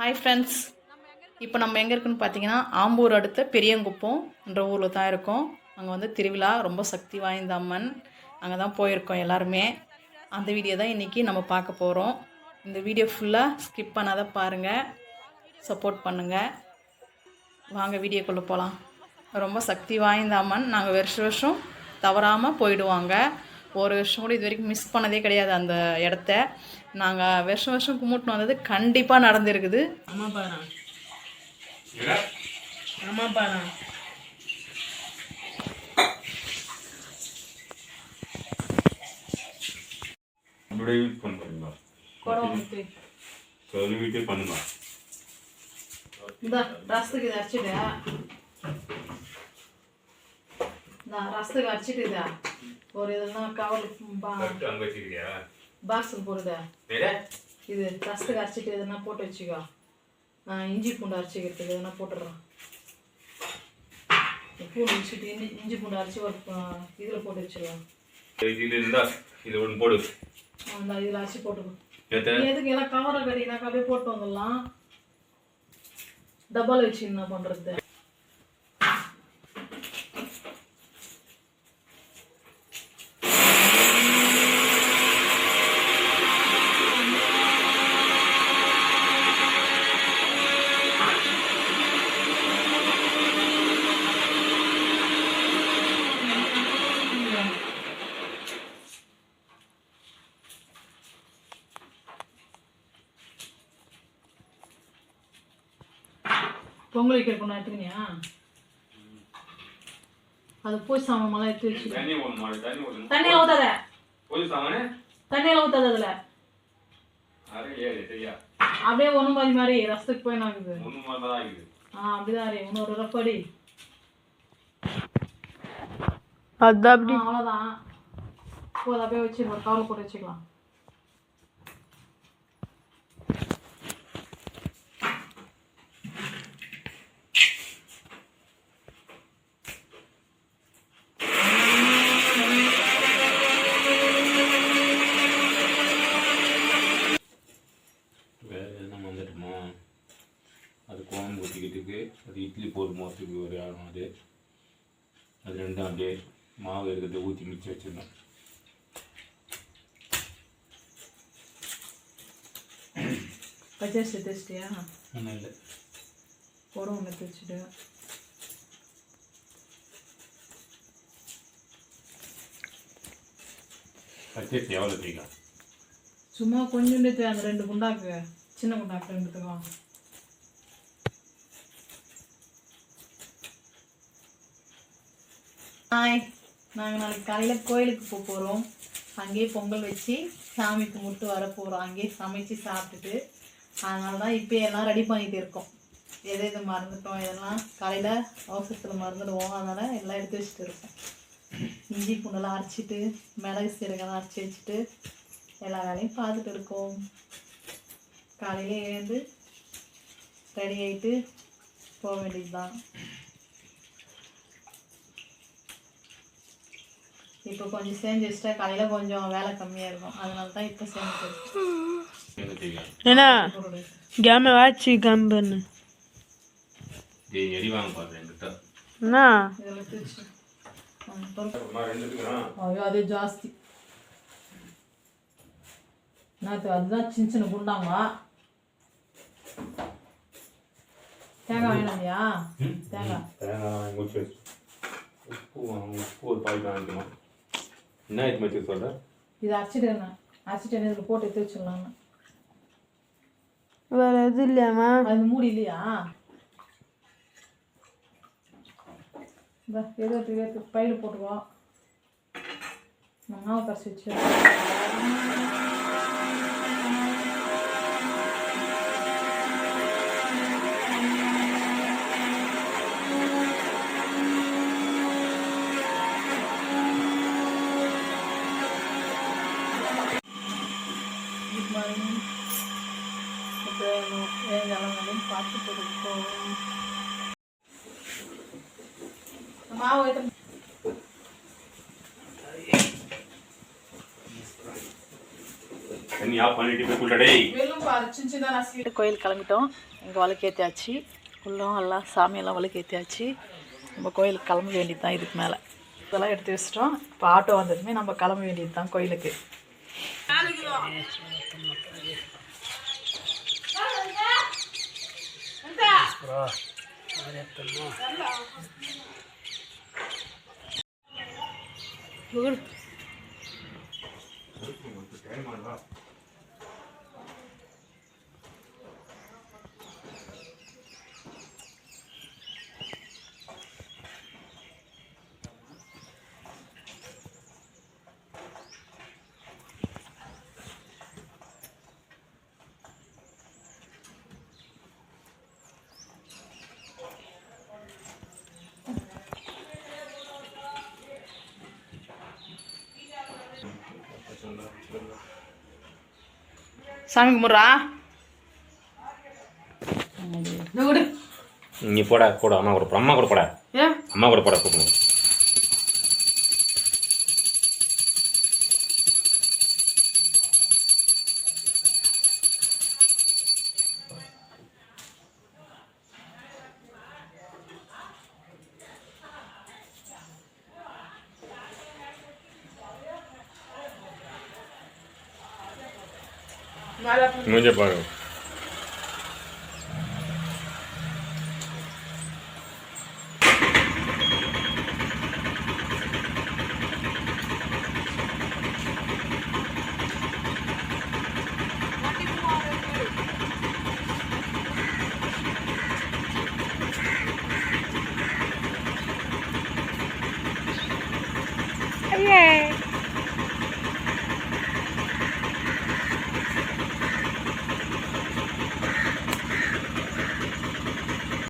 Hi friends இப்போ நம்ம எங்கே இருக்குன்னு பார்த்தீங்கன்னா ஆம்பூர் அடுத்த பெரியங்குப்பம்ன்ற ஊரில் தான் இருக்கோம். அங்கே வந்து திருவிழா ரொம்ப சக்தி வாய்ந்த அம்மன். அங்கே தான் போயிருக்கோம் எல்லாருமே. அந்த வீடியோ தான் இன்றைக்கி நம்ம பார்க்க போகிறோம் இந்த வீடியோ ஃபுல்லாக ஸ்கிப் பண்ணாத பாருங்கள் சப்போர்ட் பண்ணுங்கள் வாங்க வீடியோக்குள்ளே போகலாம் ரொம்ப சக்தி வாய்ந்த அம்மன். நாங்கள் வருஷம் வருஷம் தவறாமல் போயிடுவாங்க. ஒரு வருஷம் கூட இது வரைக்கும் மிஸ் பண்ணதே கிடையாது அந்த இடத்த. நாங்கள் வருஷம் வருஷம் கும்பிட்டு வந்தது கண்டிப்பாக நடந்திருக்குது. அம்மா பாரா அம்மா பாரா நம்மளுடைய யூஸ் பண்ணுறீங்களா சொல்லிவிட்டு பண்ணுங்க இந்த ரசத்துக்கு இதை அரைச்சிடு. இந்த ரசத்துக்கு அரைச்சிட்டு இதா. ஒரு இதெல்லாம் வச்சுக்கிறியா பாக்ஸுக்கு போடுதா. இது ரசத்துக்கு அரைச்சிட்டு எதுனா போட்டு வச்சுக்கோ. இஞ்சி பூண்டு அரைச்சிக்கிறதுக்கு எதுனா போட்டுடுறேன் பூண்டு வச்சுட்டு இஞ்சி இஞ்சி பூண்டு அரைச்சி ஒரு இதில் போட்டு வச்சுருவேன் இது இருந்தா இது ஒன்று போடு. அந்த இதில் அரைச்சி போட்டுக்கோ. நீ எதுக்கு எல்லாம் கவரை கட்டினாக்கா அப்படியே போட்டு வந்துடலாம். டப்பாவில் வச்சு என்ன பண்ணுறது பொங்கல் வைக்கிறதுக்கு எடுத்துக்கினியா? அது பூச்சி சாமான்லாம் எடுத்து வச்சு தண்ணி ஒன்று மாடு தண்ணி ஒன்று தண்ணியில் ஊத்தாத. போய் சாமானே? தண்ணியில் ஊத்தாத அதில். அப்படியே ஒன்றும் பாதி மாதிரி ரசத்துக்கு போய் மாதிரி இருக்குது ஆ அப்படிதான் அரி இன்னொரு ரப்படி அதான் அவ்வளோதான் போதும் அப்படியே வச்சு ஒரு கவர் போட்டு வச்சுக்கலாம். இட்லி போட்டு மோத்துக்கு ஒரு ஆகும் அது அது ரெண்டும் அப்படியே மாவு இருக்கிறத ஊற்றி மிச்சம் வச்சிடணும். பச்சரிசி எடுத்து வச்சிட்டியா ஒன்றும் இல்லை எடுத்து வச்சுட்டு பச்சரிசி எவ்வளோ தேய்க்கலாம் சும்மா கொஞ்சோண்டு அந்த ரெண்டு குண்டாக்கு சின்ன குண்டாக்கு ரெண்டுத்துக்கும் ஹாய் நாங்கள் நாளைக்கு காலையில் கோயிலுக்கு போக போகிறோம் அங்கேயே பொங்கல் வச்சு சாமி கும்பிட்டு வர போகிறோம் அங்கேயே சமைச்சு சாப்பிட்டுட்டு அதனால தான் இப்போ எல்லாம் ரெடி பண்ணிகிட்டு இருக்கோம். எது எது மறந்துட்டோம் இதெல்லாம். காலையில் அவசரத்தில் மறந்துடுவோம். அதனால் எல்லாம் எடுத்து வச்சுட்டு இருக்கோம். இஞ்சி பூண்டெல்லாம் அரைச்சிட்டு மிளகு சீரகெல்லாம் அரைச்சி வச்சுட்டு எல்லா வேலையும் பார்த்துட்டு இருக்கோம். காலையிலே எழுந்து ரெடி ஆகிட்டு போக வேண்டியது தான் இப்போ கொஞ்சம் செஞ்சு வச்சுட்டா காலையில் கொஞ்சம் வேலை கம்மியாக இருக்கும். அதனால தான் இப்போ தேய்க்கலாம் என்ன? கேம வாட்சி இருக்கிறேன் ஐயோ அது ஜாஸ்தி. அதுதான் சின்ன சின்ன குண்டாங்களா தேங்காய் வேணும்யா தேங்காய். தேங்காய் உப்பு உப்பு ஒரு பாக்கெட் வாங்கிக்கணும் என்ன இது வச்சு சொல்கிறேன் இதை அரைச்சிட்டு அரைச்சிட்டு இதில் போட்டு எடுத்து வச்சிடலான்னு வேற எது இல்லையாம்மா? அது மூடி இல்லையா? இந்த எது எடுத்து எடுத்து பையில் போட்டுக்கோ. நான் மாவு கரைச்சி வச்சு பார்த்துட்டு இருக்கோம். மாவு எடுத்து கோயில் கிளம்பிட்டோம். இங்கே வழக்கேற்றியாச்சு உள்ளம் எல்லாம் சாமியெல்லாம் வழக்கேற்றியாச்சு நம்ம கோயிலுக்கு கிளம்ப வேண்டியது தான் இதுக்கு மேலே. இதெல்லாம் எடுத்து வச்சிட்டோம். இப்போ ஆட்டோ வந்ததுமே நம்ம கிளம்ப வேண்டியது தான் கோயிலுக்கு ಹೋಗು சாமி கும்பிட்றா? நீ போடா கூட அம்மா கூட போடா. அம்மா கூட போடா. அம்மா கூட போடா கூப்பிடுங்க मुझे पढ़ो Yay!